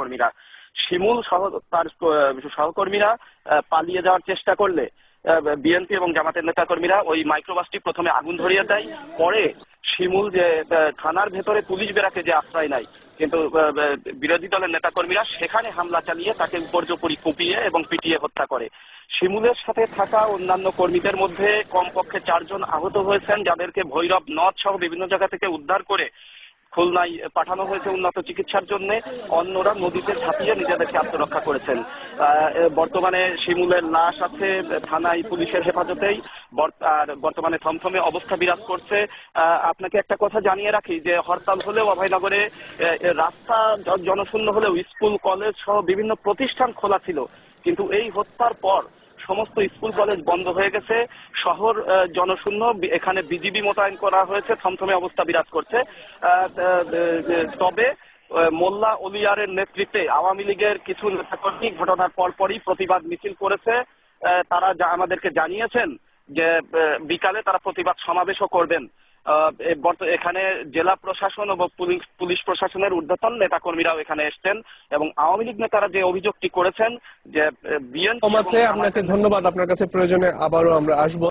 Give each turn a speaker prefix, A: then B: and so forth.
A: নেতাকর্মীরা শিমুল সহ তার সহকর্মীরা পালিয়ে যাওয়ার চেষ্টা করলে বিএনপি এবং জামাতের নেতাকর্মীরা ওই মাইক্রোবাসটি প্রথমে আগুন ধরিয়ে দেয়। পরে শিমুল যে থানার ভেতরে পুলিশ বেড়াকে যে আশ্রয় নাই কিন্তু বিরোধী দলের নেতাকর্মীরা সেখানে হামলা চালিয়ে তাকে উপর্যুপরি কুপিয়ে এবং পিটিয়ে হত্যা করে। শিমুলের সাথে থাকা অন্যান্য কর্মীদের মধ্যে কমপক্ষে চারজন আহত হয়েছেন, যাদেরকে ভৈরব নদ সহ বিভিন্ন জায়গা থেকে উদ্ধার করে খুলনায় পাঠানো হয়েছে উন্নত চিকিৎসার জন্য। অন্যরা নদীতে ঝাঁপিয়ে নিজেদেরকে আত্মরক্ষা করেছেন। বর্তমানে শিমুলের লাশ আছে, থানায় পুলিশের হেফাজতেই। আর বর্তমানে থমথমে অবস্থা বিরাজ করছে। আপনাকে একটা কথা জানিয়ে রাখি যে, হরতাল হলেও অভয়নগরে রাস্তা জনশূন্য হলেও স্কুল, কলেজ সহ বিভিন্ন প্রতিষ্ঠান খোলা ছিল। কিন্তু এই হত্যার পর সমস্ত স্কুল, কলেজ বন্ধ হয়ে গেছে। শহর জনশূন্য এখানে বিজিবি মোতায়েন করা হয়েছে, থমথমে অবস্থা বিরাজ করছে। তবে মোল্লা অলিয়ারের নেতৃত্বে আওয়ামী লীগের কিছু নেতাকর্মী ঘটনার পরপরই প্রতিবাদ মিছিল করেছে। তারা আমাদেরকে জানিয়েছেন যে বিকালে তারা প্রতিবাদ সমাবেশও করবেন। এখানে জেলা প্রশাসন এবং পুলিশ পুলিশ প্রশাসনের ঊর্ধ্বতন নেতাকর্মীরাও এখানে এসছেন এবং আওয়ামী লীগ নেতারা যে অভিযোগটি করেছেন যে বিএনপি
B: আপনাকে ধন্যবাদ আপনার কাছে প্রয়োজনে আবারও আমরা আসব।